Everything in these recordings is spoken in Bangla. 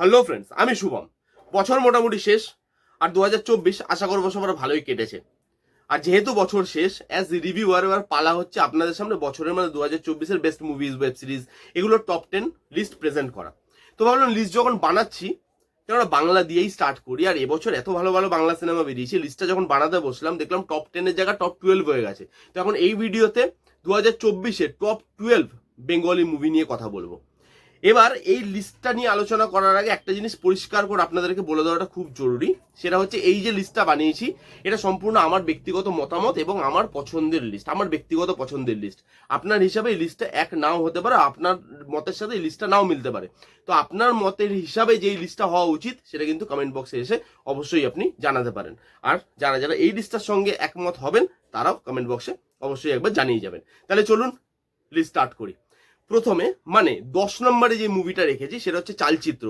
হ্যালো ফ্রেন্ডস আমি শুভম। বছর মোটামুটি শেষ, আর দু হাজার চব্বিশ আশা করব সবার ভালোই কেটেছে। আর যেহেতু বছর শেষ অ্যাজ রিভিউয়ার এবার পালা হচ্ছে আপনাদের সামনে বছরের মানে দু হাজার চব্বিশের বেস্ট মুভিজ ওয়েব সিরিজ এগুলোর টপ টেন লিস্ট প্রেজেন্ট করা। তো ভাবলাম লিস্ট যখন বানাচ্ছি আমরা বাংলা দিয়েই স্টার্ট করি, আর এবছর এত ভালো ভালো বাংলা সিনেমা বেরিয়েছে লিস্টটা যখন বানাতে বসলাম, দেখলাম টপ টেনের জায়গা টপ টুয়েলভ হয়ে গেছে। তো এখন এই ভিডিওতে দু হাজার চব্বিশে টপ টুয়েলভ বেঙ্গলি মুভি নিয়ে কথা বলব। এবার এই লিস্টটা নিয়ে আলোচনা করার আগে একটা জিনিস পরিষ্কার করে আপনাদেরকে বলে দেওয়াটা খুব জরুরি। সেটা হচ্ছে এই যে লিস্টটা বানিয়েছি, এটা সম্পূর্ণ আমার ব্যক্তিগত মতামত এবং আমার পছন্দের লিস্ট আমার ব্যক্তিগত পছন্দের লিস্ট আপনার হিসাবে এই লিস্টটা এক নাও হতে পারে, আপনার মতের সাথে এই লিস্টটা নাও মিলতে পারে। তো আপনার মতের হিসাবে যেই লিস্টটা হওয়া উচিত, সেটা কিন্তু কমেন্ট বক্সে এসে অবশ্যই আপনি জানাতে পারেন। আর যারা যারা এই লিস্টটার সঙ্গে একমত হবেন, তারাও কমেন্ট বক্সে অবশ্যই একবার জানিয়ে যাবেন। তাহলে চলুন লিস্ট স্টার্ট করি। প্রথমে মানে দশ নম্বরে যে মুভিটা রেখেছি, সেটা হচ্ছে চালচিত্র।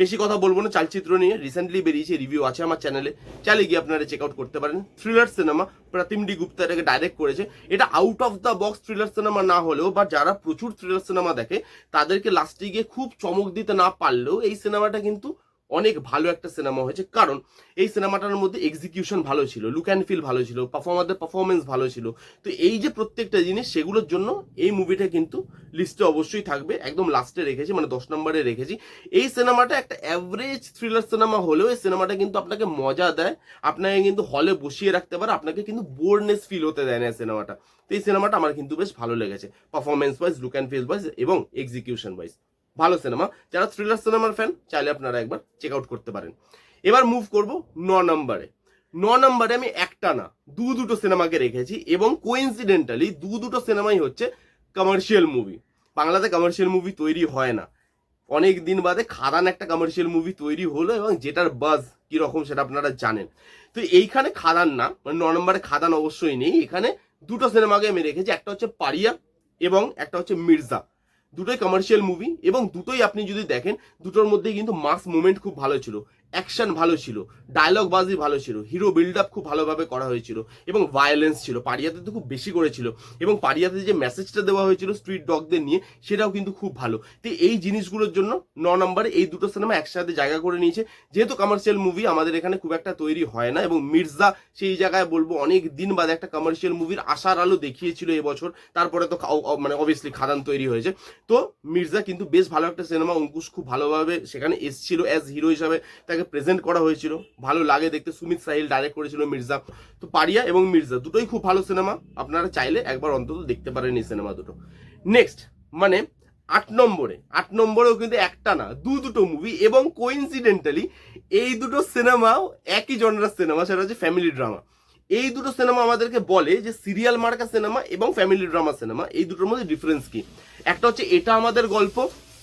বেশি কথা বলব না, চালচিত্র নিয়ে। রিসেন্টলি বেরিয়েছে রিভিউ আছে আমার চ্যানেলে চাইলে গিয়ে আপনারা চেক আউট করতে পারেন। Thriller cinema Pratim D Gupta এটাকে ডাইরেক্ট করেছে। এটা out of the box thriller cinema না হলেও বা যারা প্রচুর থ্রিলার সিনেমা দেখে, তাদেরকে লাস্টে গিয়ে খুব চমক দিতে না পারলেও, এই সিনেমাটা কিন্তু অনেক ভালো একটা সিনেমা হয়েছে। কারণ এই সিনেমাটার মধ্যে এক্সিকিউশন ভালো ছিল লুক অ্যান্ড ফিল ভালো ছিল পারফর্মারদের পারফরমেন্স ভালো ছিল। তো এই যে প্রত্যেকটা জিনিস, সেগুলোর জন্য এই মুভিটা কিন্তু লিস্টে অবশ্যই থাকবে। একদম লাস্টে রেখেছি মানে দশ নম্বরে রেখেছি। এই সিনেমাটা একটা অ্যাভারেজ থ্রিলার সিনেমা হলেও এই সিনেমাটা কিন্তু আপনাকে মজা দেয়। আপনাকে কিন্তু হলে বসিয়ে রাখতে পারে, আপনাকে কিন্তু বোরনেস ফিল হতে দেয় না এই সিনেমাটা। তো এই সিনেমাটা আমার কিন্তু বেশ ভালো লেগেছে performance wise look and feel wise এবং এক্সিকিউশন ওয়াইজ ভালো সিনেমা। যারা থ্রিলার সিনেমার ফ্যান চাইলে আপনারা একবার চেক আউট করতে পারেন। এবার মুভ করব ন নম্বরে। ন নম্বরে আমি একটা না, দু দুটো সিনেমাকে রেখেছি এবং কোইন্সিডেন্টালি দু দুটো সিনেমাই হচ্ছে কমার্শিয়াল মুভি বাংলাতে কমার্শিয়াল মুভি তৈরি হয় না। অনেক দিন বাদে খাদান একটা কমার্শিয়াল মুভি তৈরি হলো এবং যেটার বাজ কীরকম সেটা আপনারা জানেন। তো এইখানে খাদান না মানে ন নম্বরে খাদান অবশ্যই নেই। এখানে দুটো সিনেমাকে আমি রেখেছি, একটা হচ্ছে পারিয়া এবং একটা হচ্ছে মির্জা। দুটোই কমার্শিয়াল মুভি এবং দুটোই আপনি যদি দেখেন, দুটোর মধ্যে কিন্তু মাস মুভমেন্ট খুব ভালো ছিল। অ্যাকশন ভালো ছিল ডায়লগ বাজি ভালো ছিল হিরো বিল্ড আপ খুব ভালোভাবে করা হয়েছিল এবং ভায়োলেন্স ছিল, পারিয়াতে তো খুব বেশি করেছিল এবং পারিয়াতে যে মেসেজটা দেওয়া হয়েছিল স্ট্রিট ডগদের নিয়ে সেটাও কিন্তু খুব ভালো। তো এই জিনিসগুলোর জন্য ন নম্বরে এই দুটো সিনেমা একসাথে জায়গা করে নিয়েছে। যেহেতু কমার্শিয়াল মুভি আমাদের এখানে খুব একটা তৈরি হয় না এবং মির্জা সেই জায়গায় বলব অনেক দিন বাদে একটা কমার্শিয়াল মুভির আশার আলো দেখিয়েছিল এবছর তারপরে তো মানে অবভিয়াসলি খাদান তৈরি হয়েছে। তো মির্জা কিন্তু বেশ ভালো একটা সিনেমা অঙ্কুশ খুব ভালোভাবে সেখানে এসেছিল অ্যাজ হিরো হিসাবে। তাকে প্রেজেন্ট করা হয়েছিল। ভালো লাগে দেখতে। সুমিত সাহিল ডাইরেক্ট করেছিল মির্জা। তো পারিয়া এবং মির্জা দুটোই খুব ভালো সিনেমা আপনারা চাইলে একবার অন্তত দেখতে পারেন এই সিনেমা দুটো। নেক্সট মানে আট নম্বরে। আট নম্বরেও কিন্তু একটা না, দু দুটো মুভি এবং কোইন্সিডেন্টালি এই দুটো সিনেমাও একই জনরার সিনেমা সেটা হচ্ছে ফ্যামিলি ড্রামা এই দুটো সিনেমা আমাদেরকে বলে যে সিরিয়াল মার্কা সিনেমা এবং ফ্যামিলি ড্রামা সিনেমা এই দুটোর মধ্যে ডিফারেন্স কি? একটা হচ্ছে এটা আমাদের গল্প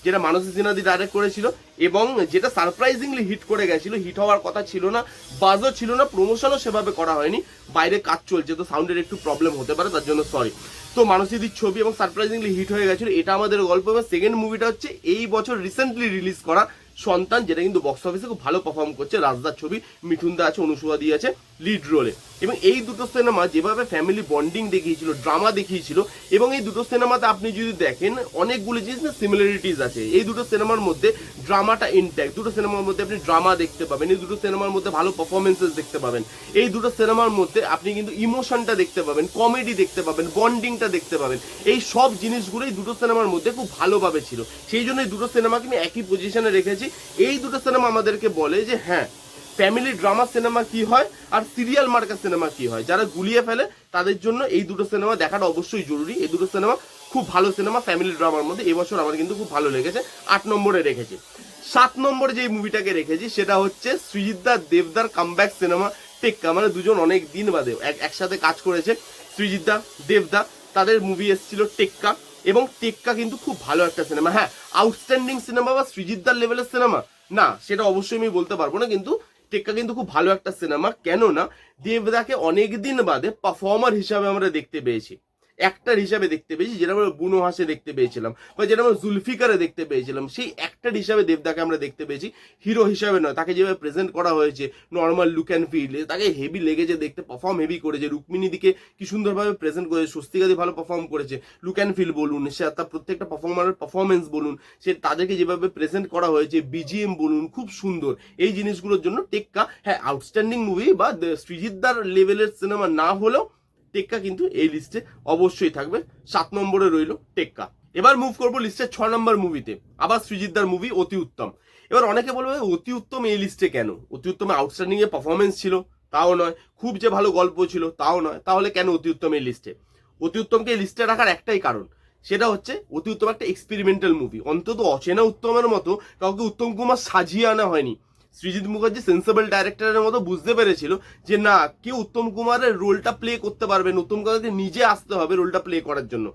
যেটা মানসী সিনহাদি ডাইরেক্ট করেছিল এবং যেটা সারপ্রাইজিংলি হিট করে গেছিল হিট হওয়ার কথা ছিল না বাজও ছিল না প্রমোশনও সেভাবে করা হয়নি, বাইরে কাজ চলছে, তো সাউন্ডের একটু প্রবলেম হতে পারে, তার জন্য সরি তো মানসীদির ছবি এবং সারপ্রাইজিংলি হিট হয়ে গেছিল, এটা আমাদের গল্প। এবং সেকেন্ড মুভিটা হচ্ছে এই বছর রিসেন্টলি রিলিজ করা সন্তান, যেটা কিন্তু বক্স অফিসে খুব ভালো পারফর্ম করছে। রাজদার ছবি মিঠুন দা আছে, অনুসুয়া দিয়ে আছে লিড রোলে এবং এই দুটো সিনেমা যেভাবে ফ্যামিলি বন্ডিং দেখিয়েছিল ড্রামা দেখিয়েছিল, এবং এই দুটো সিনেমাতে আপনি যদি দেখেন, অনেকগুলো জিনিস না সিমিলারিটিস আছে। এই দুটো সিনেমার মধ্যে ড্রামাটা ইনট্যাক্ট দুটো সিনেমার মধ্যে আপনি ড্রামা দেখতে পাবেন, এই দুটো সিনেমার মধ্যে ভালো পারফরমেন্সেস দেখতে পাবেন। এই দুটো সিনেমার মধ্যে আপনি কিন্তু ইমোশনটা দেখতে পাবেন কমেডি দেখতে পাবেন বন্ডিংটা দেখতে পাবেন। এই সব জিনিসগুলোই দুটো সিনেমার মধ্যে খুব ভালোভাবে ছিল। সেই জন্য এই দুটো সিনেমাকে আমি একই পজিশনে রেখেছি। এই দুটো সিনেমা আমাদেরকে বলে যে হ্যাঁ ফ্যামিলি ড্রামা সিনেমা কি হয় আর সিরিয়াল মার্কা সিনেমা কি হয়? যারা গুলিয়ে ফেলে, তাদের জন্য এই দুটো সিনেমা দেখাটা অবশ্যই জরুরি। এই দুটো সিনেমা খুব ভালো সিনেমা ফ্যামিলি ড্রামার মধ্যে। এবছর আমার কিন্তু খুব ভালো লেগেছে, আট নম্বরে রেখেছি। সাত নম্বরে যে মুভিটাকে রেখেছি, সেটা হচ্ছে সৃজিতদার দেবদার কামব্যাক সিনেমা টেক্কা। মানে দুজন অনেক দিন বাদে এক- একসাথে কাজ করেছে সৃজিতদা দেবদা। তাদের মুভি এসেছিল টেক্কা। এবং টেক্কা কিন্তু খুব ভালো একটা সিনেমা হ্যাঁ আউটস্ট্যান্ডিং সিনেমা বা সৃজিতদার লেভেলের সিনেমা না, সেটা অবশ্যই আমি বলতে পারব না, কিন্তু টেক্কা কিন্তু খুব ভালো একটা সিনেমা কেননা, দেবদাকে অনেকদিন বাদে পারফর্মার হিসাবে আমরা দেখতে পেয়েছি। অ্যাক্টার হিসাবে দেখতে পেয়েছি, যেটা আমরা বুনো হাসে দেখতে পেয়েছিলাম, বা যেটা আমরা জুলফিকারে দেখতে পেয়েছিলাম, সেই অ্যাক্টার হিসাবে দেবদাকে আমরা দেখতে পেয়েছি হিরো হিসাবে নয়, তাকে যেভাবে প্রেজেন্ট করা হয়েছে নর্মাল লুক অ্যান্ড ফিল তাকে হেভি লেগেছে দেখতে পারফর্ম হেভি করেছে, রুক্মিণী দিকে কি সুন্দরভাবে প্রেজেন্ট করেছে স্বস্তিকাদি ভালো পারফর্ম করেছে লুক অ্যান্ড ফিল বলুন, সে তার প্রত্যেকটা পারফর্মারের পারফরমেন্স বলুন, সে তাদেরকে যেভাবে প্রেজেন্ট করা হয়েছে বিজিএম বলুন, খুব সুন্দর, এই জিনিসগুলোর জন্য টেক্কা হ্যাঁ আউটস্ট্যান্ডিং মুভি বা সৃজিতদার লেভেলের সিনেমা না হলেও টেক্কা কিন্তু এই লিস্টে অবশ্যই থাকবে। সাত নম্বরে রইল টেক্কা। এবার মুভ করব লিস্টের ছ নম্বর মুভিতে আবার সৃজিতদার মুভি অতি উত্তম। এবার অনেকে বলবে অতি উত্তম এই লিস্টে কেন? অতি উত্তমে আউটস্ট্যান্ডিং এ পারফরমেন্স ছিল, তাও নয়। খুব যে ভালো গল্প ছিল, তাও নয়। তাহলে কেন অতি উত্তম এই লিস্টে অতি উত্তমকে লিস্টে রাখার একটাই কারণ, সেটা হচ্ছে অতি উত্তম একটা এক্সপেরিমেন্টাল মুভি অন্তত অচেনা উত্তমের মতো কাউকে উত্তম কুমার সাজিয়ে আনা হয়নি। সৃজিত মুখার্জি সেন্সেবল ডাইরেক্টরের মতো বুঝতে পেরেছিল যে না, কেউ উত্তম কুমারের রোলটা প্লে করতে পারবেন উত্তম কুমারকে নিজে আসতে হবে রোলটা প্লে করার জন্য।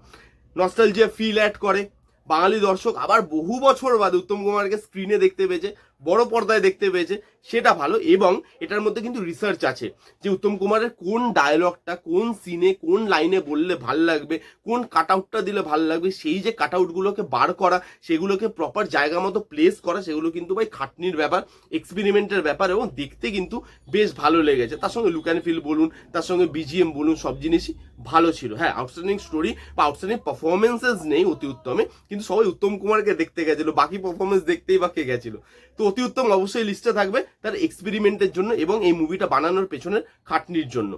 নস্টালজিয়া ফিল অ্যাড করে। বাঙালি দর্শক আবার বহু বছর বাদে উত্তম কুমারকে স্ক্রিনে দেখতে পেয়েছে। বড় পর্দায় দেখতে পেয়েছে, সেটা ভালো এবং এটার মধ্যে কিন্তু রিসার্চ আছে যে উত্তম কুমারের কোন ডায়লগটা কোন সিনে কোন লাইনে বললে ভালো লাগবে, কোন কাট আউটটা দিলে ভালো লাগবে, সেই যে কাট আউটগুলোকে বার করা, সেগুলোকে প্রপার জায়গা মতো প্লেস করা, সেগুলো কিন্তু ভাই খাটনির ব্যাপার এক্সপেরিমেন্টের ব্যাপার এবং দেখতে কিন্তু বেশ ভালো লেগেছে। তার সঙ্গে লুক অ্যান্ড ফিল বলুন, তার সঙ্গে বিজিএম বলুন, সব জিনিসই ভালো ছিল। হ্যাঁ আউটস্ট্যান্ডিং স্টোরি বা আউটস্ট্যান্ডিং পারফরমেন্সেস নেই অতি উত্তমে, কিন্তু সবাই উত্তম কুমারকে দেখতে গেছিল, বাকি পারফরমেন্স দেখতেই বা কে গেছিল। তো অতি উত্তম, অবশ্যই লিস্টে থাকবে তার এক্সপেরিমেন্টের জন্য এবং এই মুভিটা বানানোর পেছনের খাটনির জন্য।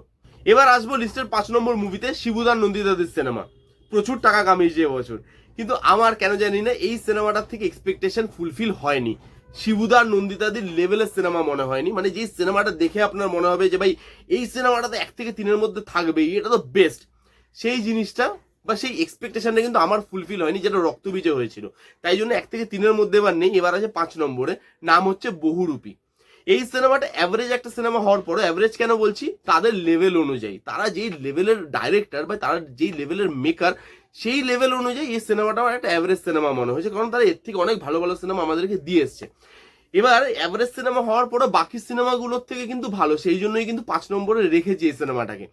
এবার আসব লিস্টের পাঁচ নম্বর মুভিতে শিবুদার নন্দিতাদের সিনেমা প্রচুর টাকা কামিয়েছে এবছর কিন্তু আমার কেন জানি না, এই সিনেমাটার থেকে এক্সপেকটেশন ফুলফিল হয়নি। শিবুদার নন্দিতাদির লেভেলের সিনেমা মনে হয়নি। মানে যে সিনেমাটা দেখে আপনার মনে হবে যে, ভাই, এই সিনেমাটা তো এক থেকে তিনের মধ্যে থাকবেই, এটা তো বেস্ট সেই জিনিসটা বা সেই এক্সপেকটেশনটা কিন্তু আমার ফুলফিল হয়নি যেটা রক্ত রক্তবীজে হয়েছিল। তাই জন্য এক থেকে তিনের মধ্যে এবার নেই, এবার আছে পাঁচ নম্বরে। নাম হচ্ছে বহুরূপী। এই সিনেমাটা অ্যাভারেজ একটা সিনেমা হওয়ার পরও অ্যাভারেজ কেন বলছি? তাদের লেভেল অনুযায়ী। তারা যেই লেভেলের ডাইরেক্টর বা তারা যেই লেভেলের মেকার সেই লেভেল অনুযায়ী এই সিনেমাটা একটা অ্যাভারেজ সিনেমা মনে হয়েছে। কারণ তারা এর থেকে অনেক ভালো ভালো সিনেমা আমাদেরকে দিয়ে এসছে। এবার অ্যাভারেজ সিনেমা হওয়ার পরও বাকি সিনেমাগুলোর থেকে কিন্তু ভালো, সেই জন্যই কিন্তু পাঁচ নম্বরে রেখেছি এই সিনেমাটাকে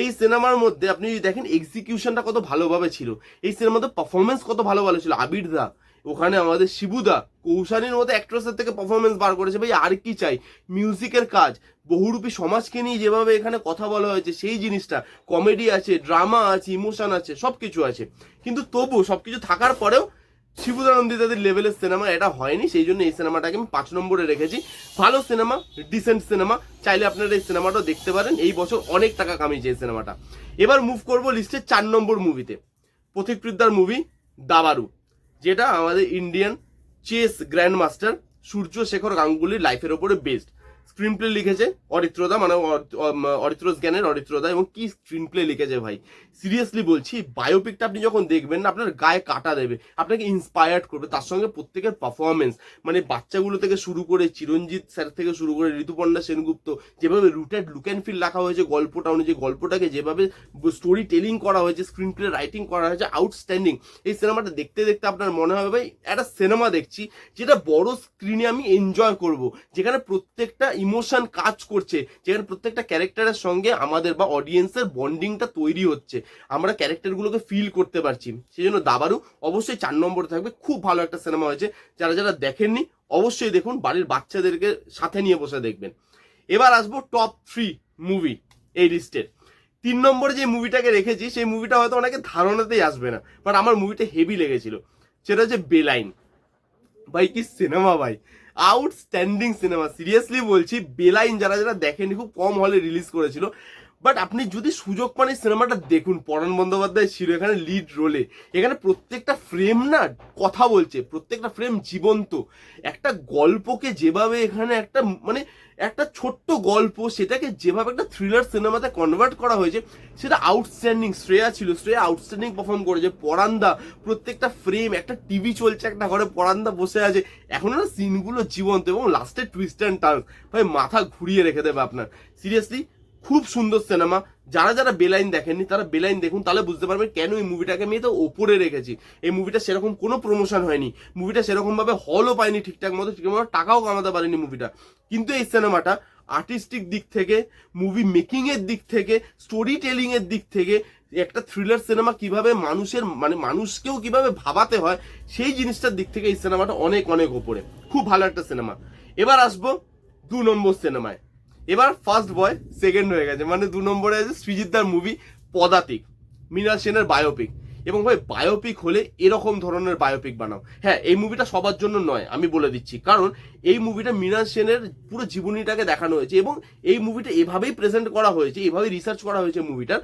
এই সিনেমার মধ্যে আপনি যদি দেখেন এক্সিকিউশনটা কত ভালোভাবে ছিল, এই সিনেমাতে পারফরমেন্স কত ভালো ভালো ছিল। আবির দা, ওখানে আমাদের শিবুদা কৌশানীর মতো অ্যাক্ট্রেসের থেকে পারফরমেন্স বার করেছে। ভাই, আর কি চাই? মিউজিকের কাজ, বহুরূপী সমাজকে নিয়ে যেভাবে এখানে কথা বলা হয়েছে, সেই জিনিসটা কমেডি আছে ড্রামা আছে ইমোশন আছে সব কিছু আছে। কিন্তু তবু সবকিছু থাকার পরেও শিবুদানন্দিতাদের লেভেলের সিনেমা এটা হয়নি সেই জন্য এই সিনেমাটাকে আমি পাঁচ নম্বরে রেখেছি। ভালো সিনেমা ডিসেন্ট সিনেমা চাইলে আপনারা এই সিনেমাটাও দেখতে পারেন। এই বছর অনেক টাকা কামিয়েছে এই সিনেমাটা এবার মুভ করব লিস্টের চার নম্বর মুভিতে পথিকৃদ্দার মুভি দাবারু যেটা আমাদের Indian chess grand master Surya Shekhar গাঙ্গুলির লাইফের ওপরে বেস্ট স্ক্রিন প্লে লিখেছে অরিত্রদা মানে অরিত্রস জ্ঞানের অরিত্রদা, এবং কি স্ক্রিন প্লে লিখেছে ভাই? সিরিয়াসলি বলছি বায়োপিকটা আপনি যখন দেখবেন না, আপনার গায়ে কাটা দেবে, আপনাকে ইন্সপায়ার্ড করবে, তার সঙ্গে প্রত্যেকের পারফরমেন্স মানে বাচ্চাগুলো থেকে শুরু করে চিরঞ্জিত স্যার থেকে শুরু করে ঋতুপর্ণা সেনগুপ্ত, যেভাবে রুটেড লুক অ্যান্ড ফিল রাখা হয়েছে গল্পটা, অনুযায়ী গল্পটাকে যেভাবে স্টোরি টেলিং করা হয়েছে স্ক্রিন প্লে রাইটিং করা হয়েছে আউটস্ট্যান্ডিং এই সিনেমাটা দেখতে দেখতে আপনার মনে হবে ভাই, একটা সিনেমা দেখছি, যেটা বড় স্ক্রিনে আমি এনজয় করব, যেখানে প্রত্যেকটা ইমোশন কাজ করছে, যেখানে প্রত্যেকটা ক্যারেক্টারের সঙ্গে আমাদের বা অডিয়েন্সের বন্ডিংটা তৈরি হচ্ছে। আমরা ক্যারেক্টারগুলোকে ফিল করতে পারছি। সেই জন্য দাবারু অবশ্যই চার নম্বরে থাকবে। খুব ভালো একটা সিনেমা হয়েছে। যারা যারা দেখেননি, অবশ্যই দেখুন, বাড়ির বাচ্চাদেরকে সাথে নিয়ে বসে দেখবেন। এবার আসব টপ থ্রি মুভি এই লিস্টের তিন নম্বরে যে মুভিটাকে রেখেছি, সেই মুভিটা হয়তো অনেকে ধারণাতেই আসবে না বাট আমার মুভিটা হেভি লেগেছিল। সেটা হচ্ছে বেলাইন ভাই, কি সিনেমা ভাই। আউটস্ট্যান্ডিং সিনেমা সিরিয়াসলি বলছি বেলাইন যারা যারা দেখেনি খুব কম হলে রিলিজ করেছিল। বাট আপনি যদি সুযোগ পান এই সিনেমাটা দেখুন। পরাণ বন্দ্যোপাধ্যায় ছিল এখানে লিড রোলে এখানে প্রত্যেকটা ফ্রেম না কথা বলছে, প্রত্যেকটা ফ্রেম জীবন্ত। একটা গল্পকে যেভাবে এখানে একটা মানে একটা ছোট্ট গল্প, সেটাকে যেভাবে একটা থ্রিলার সিনেমাতে কনভার্ট করা হয়েছে, সেটা আউটস্ট্যান্ডিং শ্রেয়া ছিল, শ্রেয়া আউটস্ট্যান্ডিং পারফর্ম করেছে। পরান্দা প্রত্যেকটা ফ্রেম একটা টিভি চলছে একটা ঘরে পরান্দা বসে আছে। এখন না সিনগুলো জীবন্ত এবং লাস্টে টুইস্ট অ্যান্ড টার্ন ভাই, মাথা ঘুরিয়ে রেখে দেবে আপনার। সিরিয়াসলি খুব সুন্দর সিনেমা। যারা যারা বেলাইন দেখেননি, তারা বেলাইন দেখুন, তাহলে বুঝতে পারবেন কেন এই মুভিটাকে আমি তো ওপরে রেখেছি। এই মুভিটা সেরকম কোনো প্রমোশন হয়নি। মুভিটা সেরকম ভাবে হলও পায়নি ঠিকঠাক মতো, ঠিকঠাক টাকাও কামাতে পারেনি মুভিটা। কিন্তু এই সিনেমাটা আর্টিস্টিক দিক থেকে মুভি মেকিং এর দিক থেকে স্টোরি টেলিং এর দিক থেকে, একটা থ্রিলার সিনেমা কীভাবে মানুষের মানে মানুষকেও কীভাবে ভাবাতে হয়, সেই জিনিসটার দিক থেকে এই সিনেমাটা অনেক অনেক ওপরে। খুব ভালো একটা সিনেমা। এবার আসব দু নম্বর সিনেমায়। এবার ফার্স্ট বয় সেকেন্ড হয়ে গেছে মানে দু নম্বরে আছে সৃজিতদার মুভি পদাতিক, মৃণাল সেনের বায়োপিক এবং ভাই বায়োপিক হলে এরকম ধরনের বায়োপিক বানাও। হ্যাঁ এই মুভিটা সবার জন্য নয়, আমি বলে দিচ্ছি। কারণ এই মুভিটা মৃণাল সেনের পুরো জীবনীটাকে দেখানো হয়েছে এবং এই মুভিটা এভাবেই প্রেজেন্ট করা হয়েছে, এভাবেই রিসার্চ করা হয়েছে মুভিটার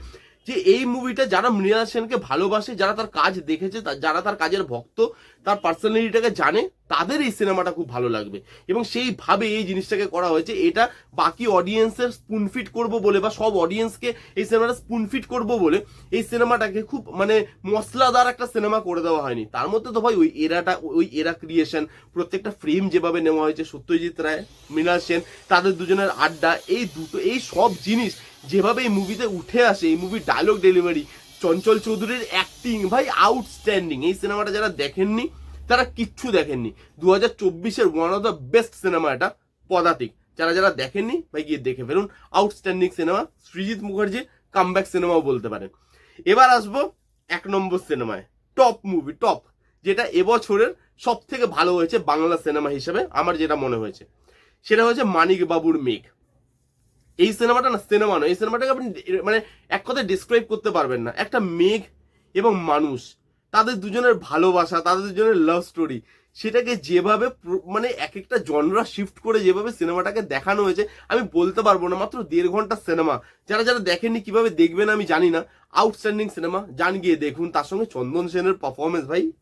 যে এই মুভিটা যারা মৃণাল সেনকে ভালোবাসে, যারা তার কাজ দেখেছে যারা তার কাজের ভক্ত তার পার্সোনালিটিটাকে জানে, তাদের এই সিনেমাটা খুব ভালো লাগবে। এবং সেইভাবে এই জিনিসটাকে করা হয়েছে, এটা বাকি অডিয়েন্সের স্পুনফিট করব বলে বা সব অডিয়েন্সকে এই সিনেমাটা স্পুনফিট করব বলে এই সিনেমাটাকে খুব মানে মশলাদার একটা সিনেমা করে দেওয়া হয়নি। তার মধ্যে তো ভাই ওই এরাটা, ওই এরা ক্রিয়েশন প্রত্যেকটা ফ্রেম যেভাবে নেওয়া হয়েছে, সত্যজিৎ রায়, মৃণাল সেন, তাদের দুজনের আড্ডা, এই দুটো, এই সব জিনিস যেভাবে এই মুভিতে উঠে আসে, এই মুভির ডায়লগ ডেলিভারি চঞ্চল চৌধুরীর অ্যাক্টিং ভাই আউটস্ট্যান্ডিং এই সিনেমাটা যারা দেখেননি, তারা কিচ্ছু দেখেননি। দু হাজার চব্বিশের one of the best cinema এটা, পদাতিক। যারা যারা দেখেননি, ভাই, গিয়ে দেখে ফেলুন। Outstanding cinema Srijit Mukherji comeback সিনেমাও বলতে পারেন। এবার আসব এক নম্বর সিনেমায় টপ মুভি টপ যেটা এবছরের সব থেকে ভালো হয়েছে বাংলা সিনেমা হিসেবে, আমার যেটা মনে হয়েছে। সেটা হচ্ছে মানিক বাবুর মেঘ। এই সিনেমাটা না, সিনেমা নয়। এই সিনেমাটাকে আপনি মানে এক কথায় ডিসক্রাইব করতে পারবেন না। একটা মেঘ এবং মানুষ, তাদের দুজনের ভালোবাসা, তাদের দুজনের লাভ স্টোরি সেটাকে যেভাবে মানে এক একটা জনরা শিফট করে যেভাবে সিনেমাটাকে দেখানো হয়েছে, আমি বলতে পারব না। মাত্র দেড় ঘণ্টা সিনেমা। যারা যারা দেখেননি, কীভাবে দেখবেন আমি জানি না। Outstanding cinema. যান গিয়ে দেখুন। তার সঙ্গে চন্দন সেনের পারফরমেন্স ভাই।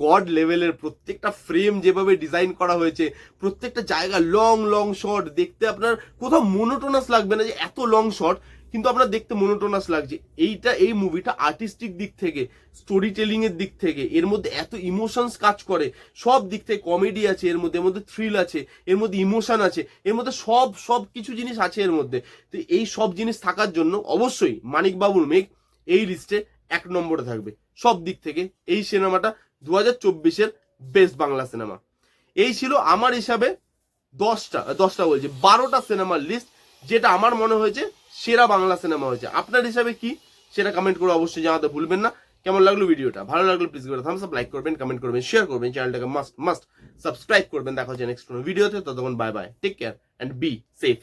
গড লেভেলের প্রত্যেকটা ফ্রেম যেভাবে ডিজাইন করা হয়েছে, প্রত্যেকটা জায়গা লং লং শট দেখতে আপনার কোথাও মনোটোনাস লাগবে না যে এত লং শট কিন্তু আপনার দেখতে মনোটোনাস লাগছে। এইটা, এই মুভিটা আর্টিস্টিক দিক থেকে স্টোরি টেলিং এর দিক থেকে, এর মধ্যে এত ইমোশনস কাজ করে। সব দিক থেকে কমেডি আছে, এর মধ্যে এর মধ্যে থ্রিল আছে, এর মধ্যে ইমোশন আছে, এর মধ্যে সব সব কিছু জিনিস আছে এর মধ্যে। তো এই সব জিনিস থাকার জন্য অবশ্যই মানিক বাবুর মেঘ এই লিস্টে এক নম্বরে থাকবে। সব দিক থেকে এই সিনেমাটা দু হাজার চব্বিশের বেস্ট বাংলা সিনেমা এই ছিল আমার হিসাবে দশটা দশটা বলছি, বারোটা সিনেমার লিস্ট যেটা আমার মনে হয়েছে সেরা বাংলা সিনেমা হয়েছে। আপনার হিসাবে কি? সেটা কমেন্ট করে অবশ্যই জানাতে ভুলবেন না। কেমন লাগল ভিডিওটা? ভালো লাগল প্লিজ করে থামস আপ লাইক করবেন কমেন্ট করবেন শেয়ার করবেন চ্যানেলটাকে মাস্ট মাস্ট সাবস্ক্রাইব করবেন। দেখা হচ্ছে নেক্সট কোনো ভিডিওতে, ততক্ষণ bye bye take care and be safe